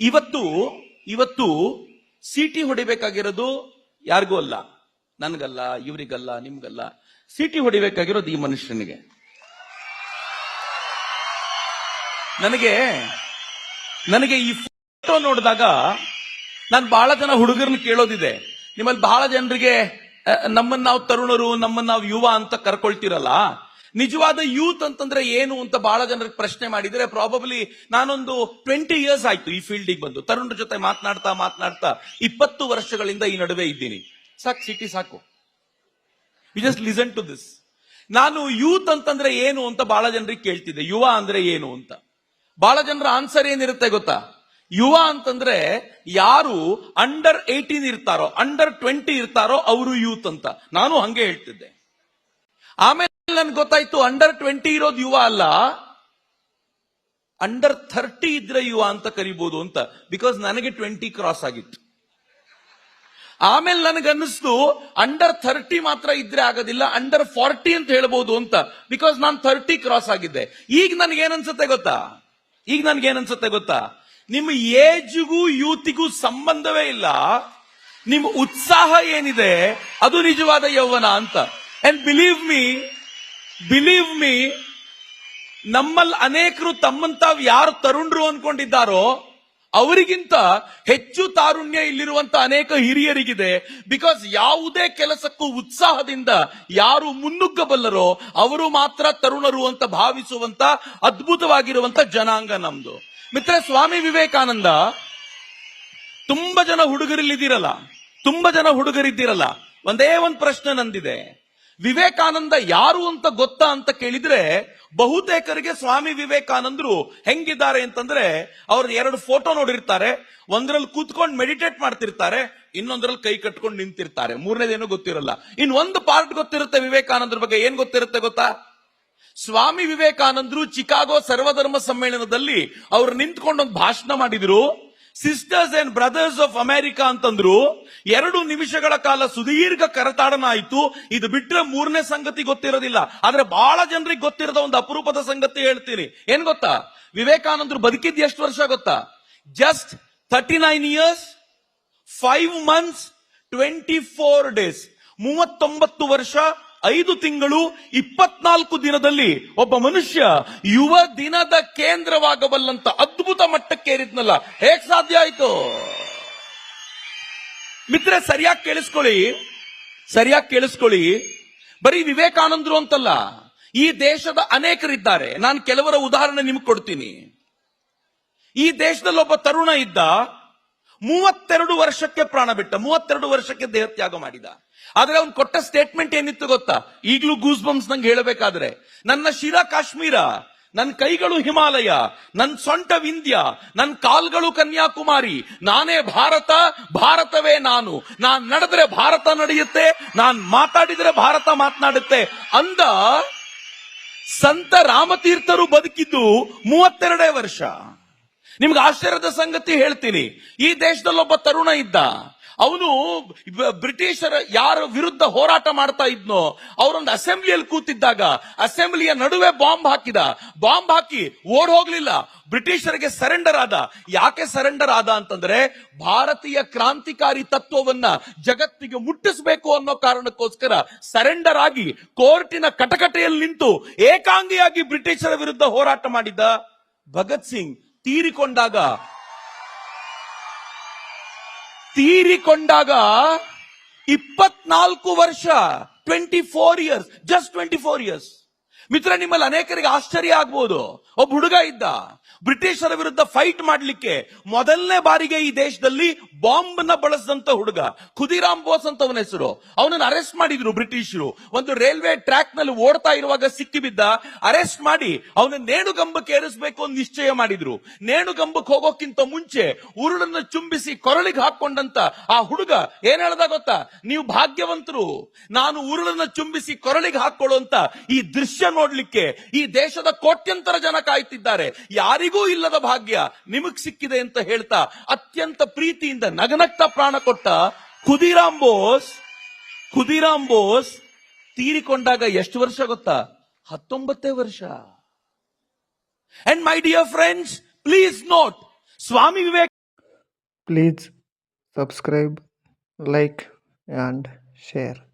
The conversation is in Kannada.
ಇವತ್ತು ಇವತ್ತು ಸಿಟಿ ಹೊಡಿಬೇಕಾಗಿರೋದು ಯಾರಿಗೂ ಅಲ್ಲ. ನನ್ಗಲ್ಲ, ಇವರಿಗಲ್ಲ, ನಿಮ್ಗಲ್ಲ. ಸಿಟಿ ಹೊಡಿಬೇಕಾಗಿರೋದು ಈ ಮನುಷ್ಯನಿಗೆ. ನನಗೆ ನನಗೆ ಈ ಫೋಟೋ ನೋಡಿದಾಗ ನಾನು ಬಹಳ ಜನ ಹುಡುಗರನ್ನ ಕೇಳೋದಿದೆ. ನಿಮ್ಮಲ್ಲಿ ಬಹಳ ಜನರಿಗೆ ನಮ್ಮನ್ನ ನಾವು ತರುಣರು ನಮ್ಮನ್ನ ನಾವು ಯುವ ಅಂತ ಕರ್ಕೊಳ್ತಿರಲ್ಲ. ನಿಜವಾದ ಯೂತ್ ಅಂತಂದ್ರೆ ಏನು ಅಂತ ಬಹಳ ಜನರಿಗೆ ಪ್ರಶ್ನೆ ಮಾಡಿದ್ರೆ ಪ್ರಾಬಬ್ಲಿ ನಾನೊಂದು ಟ್ವೆಂಟಿ ಇಯರ್ಸ್ ಆಯ್ತು ಈ ಫೀಲ್ಡಿಗೆ ಬಂದು. ತರುಣರ ಜೊತೆ ಮಾತನಾಡ್ತಾ ಮಾತನಾಡ್ತಾ ಇಪ್ಪತ್ತು ವರ್ಷಗಳಿಂದ ಈ ನಡುವೆ ಇದ್ದೀನಿ. ಸಾಕು ಸಿಟಿ ಸಾಕು. You just listen to this ನಾನು ಯೂತ್ ಅಂತಂದ್ರೆ ಏನು ಅಂತ ಬಹಳ ಜನರಿಗೆ ಕೇಳ್ತಿದ್ದೆ. ಯುವ ಅಂದ್ರೆ ಏನು ಅಂತ. ಬಹಳ ಜನರ ಆನ್ಸರ್ ಏನಿರುತ್ತೆ ಗೊತ್ತಾ? ಯುವ ಅಂತಂದ್ರೆ ಯಾರು ಅಂಡರ್ ಏಟೀನ್ ಇರ್ತಾರೋ ಅಂಡರ್ ಟ್ವೆಂಟಿ ಇರ್ತಾರೋ ಅವರು ಯೂತ್ ಅಂತ. ನಾನು ಹಂಗೆ ಹೇಳ್ತಿದ್ದೆ. ಆಮೇಲೆ ನನ್ಗೆ ಗೊತ್ತಾಯ್ತು. ಅಂಡರ್ ಟ್ವೆಂಟಿ ಇರೋದು ಯುವ ಅಲ್ಲ. ಅಂಡರ್ ಥರ್ಟಿ ಇದ್ರೆ ಯುವ ಅಂತ ಕರಿಬಹುದು ಅಂತ. ಬಿಕಾಸ್ ನನಗೆ ಟ್ವೆಂಟಿ ಕ್ರಾಸ್ ಆಗಿತ್ತು. ಆಮೇಲೆ ನನಗನ್ನಿಸ್ತು ಅಂಡರ್ ಥರ್ಟಿ ಮಾತ್ರ ಇದ್ರೆ ಆಗೋದಿಲ್ಲ ಅಂಡರ್ ಫಾರ್ಟಿ ಅಂತ ಹೇಳ್ಬೋದು ಅಂತ. ಬಿಕಾಸ್ ನಾನು ಥರ್ಟಿ ಕ್ರಾಸ್ ಆಗಿದ್ದೆ. ಈಗ ನನಗೆ ಏನನ್ಸುತ್ತೆ ಗೊತ್ತಾ? ಈಗ ನನ್ಗೆ ಏನನ್ಸುತ್ತೆ ಗೊತ್ತಾ? ನಿಮ್ಮ ಏಜ್ಗೂ ಯೂತಿಗೂ ಸಂಬಂಧವೇ ಇಲ್ಲ. ನಿಮ್ಮ ಉತ್ಸಾಹ ಏನಿದೆ, ಅದು ನಿಜವಾದ ಯೌವನ ಅಂತ. And believe me believe me ನಮ್ಮಲ್ಲಿ ಅನೇಕರು ತಮ್ಮನ್ ಯಾರು ತರುಣರು ಅನ್ಕೊಂಡಿದ್ದಾರೋ, ಅವರಿಗಿಂತ ಹೆಚ್ಚು ತಾರುಣ್ಯ ಇಲ್ಲಿರುವಂತ ಅನೇಕ ಹಿರಿಯರಿಗಿದೆ. ಬಿಕಾಸ್ ಯಾವುದೇ ಕೆಲಸಕ್ಕೂ ಉತ್ಸಾಹದಿಂದ ಯಾರು ಮುನ್ನುಗ್ಗಬಲ್ಲರೋ, ಅವರು ಮಾತ್ರ ತರುಣರು ಅಂತ ಭಾವಿಸುವಂತ ಅದ್ಭುತವಾಗಿರುವಂತ ಜನಾಂಗ ನಮ್ದು. ಮಿತ್ರ ಸ್ವಾಮಿ ವಿವೇಕಾನಂದ, ತುಂಬಾ ಜನ ಹುಡುಗರಿಲ್ಲಿದ್ದೀರಲ್ಲ, ತುಂಬಾ ಜನ ಹುಡುಗರಿದ್ದೀರಲ್ಲ, ಒಂದೇ ಒಂದು ಪ್ರಶ್ನೆ ನಂದಿದೆ. ವಿವೇಕಾನಂದ ಯಾರು ಅಂತ ಗೊತ್ತಾ ಅಂತ ಕೇಳಿದ್ರೆ ಬಹುತೇಕರಿಗೆ ಸ್ವಾಮಿ ವಿವೇಕಾನಂದರು ಹೆಂಗಿದ್ದಾರೆ ಅಂತಂದ್ರೆ ಅವ್ರ ಎರಡು ಫೋಟೋ ನೋಡಿರ್ತಾರೆ, ಒಂದ್ರಲ್ಲಿ ಕೂತ್ಕೊಂಡು ಮೆಡಿಟೇಟ್ ಮಾಡ್ತಿರ್ತಾರೆ, ಇನ್ನೊಂದ್ರಲ್ಲಿ ಕೈ ಕಟ್ಕೊಂಡು ನಿಂತಿರ್ತಾರೆ. ಮೂರನೇದೇನು ಗೊತ್ತಿರಲ್ಲ. ಇನ್ ಒಂದು ಪಾರ್ಟ್ ಗೊತ್ತಿರುತ್ತೆ ವಿವೇಕಾನಂದ್ರ ಬಗ್ಗೆ, ಏನ್ ಗೊತ್ತಿರುತ್ತೆ ಗೊತ್ತಾ? ಸ್ವಾಮಿ ವಿವೇಕಾನಂದರು ಚಿಕಾಗೋ ಸರ್ವಧರ್ಮ ಸಮ್ಮೇಳನದಲ್ಲಿ ಅವ್ರು ನಿಂತ್ಕೊಂಡು ಒಂದು ಭಾಷಣ ಮಾಡಿದ್ರು. Sisters and brothers of America ಅಂತಂದ್ರು, ಎರಡು ನಿಮಿಷಗಳ ಕಾಲ ಸುದೀರ್ಘ ಕರತಾಡನ ಆಯ್ತು ಇದು ಬಿಟ್ಟರೆ ಮೂರನೇ ಸಂಗತಿ ಗೊತ್ತಿರೋದಿಲ್ಲ. ಆದ್ರೆ ಬಹಳ ಜನರಿಗೆ ಗೊತ್ತಿರದ ಒಂದು ಅಪರೂಪದ ಸಂಗತಿ ಹೇಳ್ತೀನಿ. ಏನ್ ಗೊತ್ತಾ? ವಿವೇಕಾನಂದರು ಬದುಕಿದ್ ಎಷ್ಟು ವರ್ಷ ಗೊತ್ತಾ? Just thirty nine years five months twenty four days ಮೂವತ್ತೊಂಬತ್ತು ವರ್ಷ, ಐದು ತಿಂಗಳು, ಇಪ್ಪತ್ನಾಲ್ಕು ದಿನದಲ್ಲಿ ಒಬ್ಬ ಮನುಷ್ಯ ಯುವ ದಿನದ ಕೇಂದ್ರವಾಗಬಲ್ಲಂತ ಅದ್ಭುತ ಮಟ್ಟಕ್ಕೇರಿದ್ನಲ್ಲ ಹೇಗ್ ಸಾಧ್ಯ ಆಯ್ತು? ಮಿತ್ರ, ಸರಿಯಾಗಿ ಕೇಳಿಸ್ಕೊಳ್ಳಿ. ಸರಿಯಾಗಿ ಕೇಳಿಸ್ಕೊಳ್ಳಿ. ಬರೀ ವಿವೇಕಾನಂದರು ಅಂತಲ್ಲ, ಈ ದೇಶದ ಅನೇಕರಿದ್ದಾರೆ. ನಾನು ಕೆಲವರ ಉದಾಹರಣೆ ನಿಮ್ಗೆ ಕೊಡ್ತೀನಿ. ಈ ದೇಶದಲ್ಲಿ ಒಬ್ಬ ತರುಣ ಇದ್ದ, ಮೂವತ್ತೆರಡು ವರ್ಷಕ್ಕೆ ಪ್ರಾಣ ಬಿಟ್ಟ, ಮೂವತ್ತೆರಡು ವರ್ಷಕ್ಕೆ ದೇಹ ತ್ಯಾಗ ಮಾಡಿದ. ಆದ್ರೆ ಅವ್ನು ಕೊಟ್ಟ ಸ್ಟೇಟ್ಮೆಂಟ್ ಏನಿತ್ತು ಗೊತ್ತಾ? ಈಗಲೂ ಗೂಸ್ ಬಂಪ್ಸ್ ನಂಗೆ ಹೇಳಬೇಕಾದ್ರೆ, ನನ್ನ ಶಿರಾ ಕಾಶ್ಮೀರ ನನ್ನ ಕೈಗಳು ಹಿಮಾಲಯ ನನ್ನ ಸೊಂಟ ವಿಂಧ್ಯ ನನ್ನ ಕಾಲ್ಗಳು ಕನ್ಯಾಕುಮಾರಿ. ನಾನೇ ಭಾರತ, ಭಾರತವೇ ನಾನು. ನಾನ್ ನಡೆದ್ರೆ ಭಾರತ ನಡೆಯುತ್ತೆ, ನಾನ್ ಮಾತಾಡಿದ್ರೆ ಭಾರತ ಮಾತನಾಡುತ್ತೆ. ಅಂದ ಸಂತ ರಾಮತೀರ್ಥರು ಬದುಕಿದ್ದು ಮೂವತ್ತೆರಡೇ ವರ್ಷ. ನಿಮ್ಗೆ ಆಶ್ಚರ್ಯದ ಸಂಗತಿ ಹೇಳ್ತೀನಿ. ಈ ದೇಶದಲ್ಲೊಬ್ಬ ತರುಣ ಇದ್ದ. ಅವನು ಬ್ರಿಟಿಷರ ಯಾರ ವಿರುದ್ಧ ಹೋರಾಟ ಮಾಡ್ತಾ ಇದ್ನೋ, ಅವರೊಂದು ಅಸೆಂಬ್ಲಿಯಲ್ಲಿ ಕೂತಿದ್ದಾಗ, ಅಸೆಂಬ್ಲಿಯ ನಡುವೆ ಬಾಂಬ್ ಹಾಕಿದ. ಬಾಂಬ್ ಹಾಕಿ ಓಡ್ ಹೋಗ್ಲಿಲ್ಲ. ಬ್ರಿಟಿಷರಿಗೆ ಸರೆಂಡರ್ ಆದ. ಯಾಕೆ ಸರೆಂಡರ್ ಆದ ಅಂತಂದ್ರೆ, ಭಾರತೀಯ ಕ್ರಾಂತಿಕಾರಿ ತತ್ವವನ್ನ ಜಗತ್ತಿಗೆ ಮುಟ್ಟಿಸಬೇಕು ಅನ್ನೋ ಕಾರಣಕ್ಕೋಸ್ಕರ ಸರೆಂಡರ್ ಆಗಿ ಕೋರ್ಟಿನ ಕಟಕಟೆಯಲ್ಲಿ ನಿಂತು ಏಕಾಂಗಿಯಾಗಿ ಬ್ರಿಟಿಷರ ವಿರುದ್ಧ ಹೋರಾಟ ಮಾಡಿದ ಭಗತ್ ಸಿಂಗ್ ತೀರಿಕೊಂಡಾಗ ತೀರಿಕೊಂಡಾಗ ಇಪ್ಪತ್ನಾಲ್ಕು ವರ್ಷ twenty four years just twenty four years ಮಿತ್ರ ನಿಮ್ಮಲ್ಲಿ ಅನೇಕರಿಗೆ ಆಶ್ಚರ್ಯ ಆಗ್ಬೋದು. ಒಬ್ಬ ಹುಡುಗ ಇದ್ದ. ಬ್ರಿಟಿಷರ ವಿರುದ್ಧ ಫೈಟ್ ಮಾಡಲಿಕ್ಕೆ ಮೊದಲನೇ ಬಾರಿಗೆ ಈ ದೇಶದಲ್ಲಿ ಬಾಂಬ್ನ ಬಳಸಿದಂತ ಹುಡುಗ, ಖುದಿರಾಮ್ ಬೋಸ್ ಅಂತ ಅವನ ಹೆಸರು. ಅವನನ್ನು ಅರೆಸ್ಟ್ ಮಾಡಿದ್ರು ಬ್ರಿಟಿಷರು. ಒಂದು ರೈಲ್ವೆ ಟ್ರ್ಯಾಕ್ನಲ್ಲಿ ಓಡ್ತಾ ಇರುವಾಗ ಸಿಕ್ಕಿಬಿದ್ದ ಅರೆಸ್ಟ್ ಮಾಡಿ ಅವನ ನೇಣುಗಂಬಕ್ಕೆ ಏರಿಸಬೇಕು ಅಂತ ನಿಶ್ಚಯ ಮಾಡಿದ್ರು. ನೇಣುಗಂಬಕ್ಕೆ ಹೋಗೋಕ್ಕಿಂತ ಮುಂಚೆ ಉರುಳನ್ನು ಚುಂಬಿಸಿ ಕೊರಳಿಗೆ ಹಾಕೊಂಡಂತ ಆ ಹುಡುಗ ಏನ್ ಹೇಳ್ದ ಗೊತ್ತಾ? ನೀವು ಭಾಗ್ಯವಂತರು. ನಾನು ಉರುಳನ್ನು ಚುಂಬಿಸಿ ಕೊರಳಿಗೆ ಹಾಕೊಳ್ಳುವಂತ ಈ ದೃಶ್ಯ ನೋಡ್ಲಿಕ್ಕೆ ಈ ದೇಶದ ಕೋಟ್ಯಂತರ ಜನ ಕಾಯ್ತಿದ್ದಾರೆ. ಯಾರಿಗೂ ಇಲ್ಲದ ಭಾಗ್ಯ ನಿಮಗ್ ಸಿಕ್ಕಿದೆ ಅಂತ ಹೇಳ್ತಾ ಅತ್ಯಂತ ಪ್ರೀತಿಯಿಂದ ನಗನಗ್ತಾ ಪ್ರಾಣ ಕೊಟ್ಟ ಖುದಿರಾಮ್ ಬೋಸ್ ಖುದಿರಾಮ್ ಬೋಸ್ ತೀರಿಕೊಂಡಾಗ ಎಷ್ಟು ವರ್ಷ ಗೊತ್ತಾ ಹತ್ತೊಂಬತ್ತೇ ವರ್ಷ and my dear friends please note Swami Vivek please subscribe like and share.